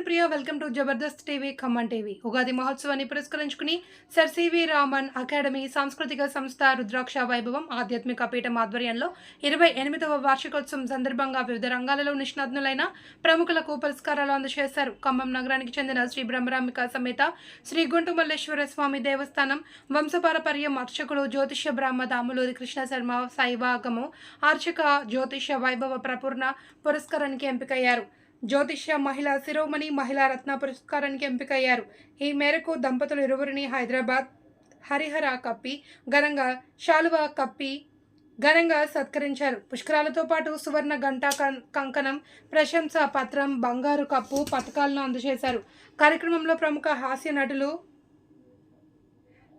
నేను Priya. Welcome to Jabardasth TV Khammam TV Ugadi మహోత్సవాన్ని పురస్కరించుకుని సర్ సివి రామన్ అకాడమీ సాంస్కృతిక సంస్థ రుద్రాక్ష వైభవం ఆధ్యాత్మిక పీఠం ఆధ్వర్యంలో ఇరవై ఎనిమిదవ వార్షికోత్సవం సందర్భంగా వివిధ రంగాలలో నిష్ణాతులైన ప్రముఖులకు పురస్కారాలు అందజేశారు. ఖమ్మం నగరానికి చెందిన శ్రీ బ్రహ్మరామిక సమేత శ్రీ గుంటుమల్లేశ్వర స్వామి దేవస్థానం వంశపారపర్యం అర్చకుడు జ్యోతిష్య బ్రహ్మ దాములూరి కృష్ణ శర్మ శైవాగము అర్చక జ్యోతిష్య వైభవ ప్రపూర్ణ పురస్కారానికి ఎంపికయ్యారు. జ్యోతిష్య మహిళా శిరోమణి మహిళా రత్న పురస్కారానికి ఎంపికయ్యారు. ఈ మేరకు దంపతులు ఇరువురిని హైదరాబాద్ హరిహర కప్పి ఘనంగా శాలువా కప్పి ఘనంగా సత్కరించారు. పుష్కరాలతో పాటు సువర్ణ గంటా కం- కంకణం ప్రశంసా పత్రం బంగారు కప్పు పథకాలను అందజేశారు. కార్యక్రమంలో ప్రముఖ హాస్య నటులు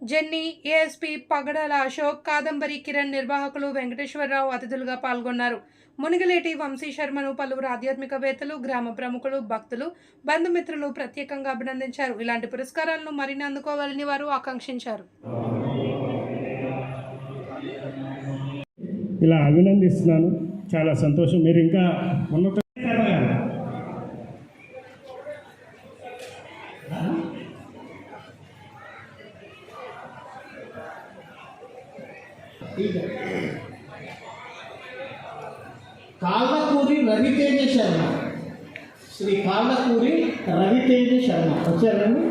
జెన్నీ ఏఎస్పీ పగడాల అశోక్ కాదంబరి కిరణ్ నిర్వాహకులు వెంకటేశ్వరరావు అతిథులుగా పాల్గొన్నారు. మునిగిలేటి వంశీ శర్మను పలువురు ఆధ్యాత్మికవేత్తలు గ్రామ ప్రముఖులు భక్తులు బంధుమిత్రులు ప్రత్యేకంగా అభినందించారు. ఇలాంటి పురస్కారాలను మరిన్ని అందుకోవాలని వారు ఆకాంక్షించారు. ఇలా అభినందిస్తున్నాను. చాలా సంతోషం. మీరు ఇంకా ఉన్నత కాళ్ళకూరి రవితేజ శర్మ. శ్రీ కాళ్ళకూరి రవితేజ శర్మ. వచ్చారండి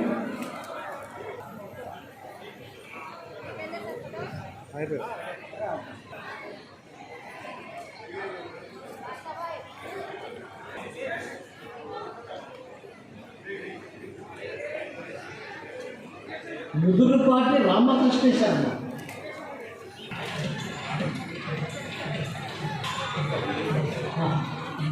ముదురుపాటి రామకృష్ణ శర్మ.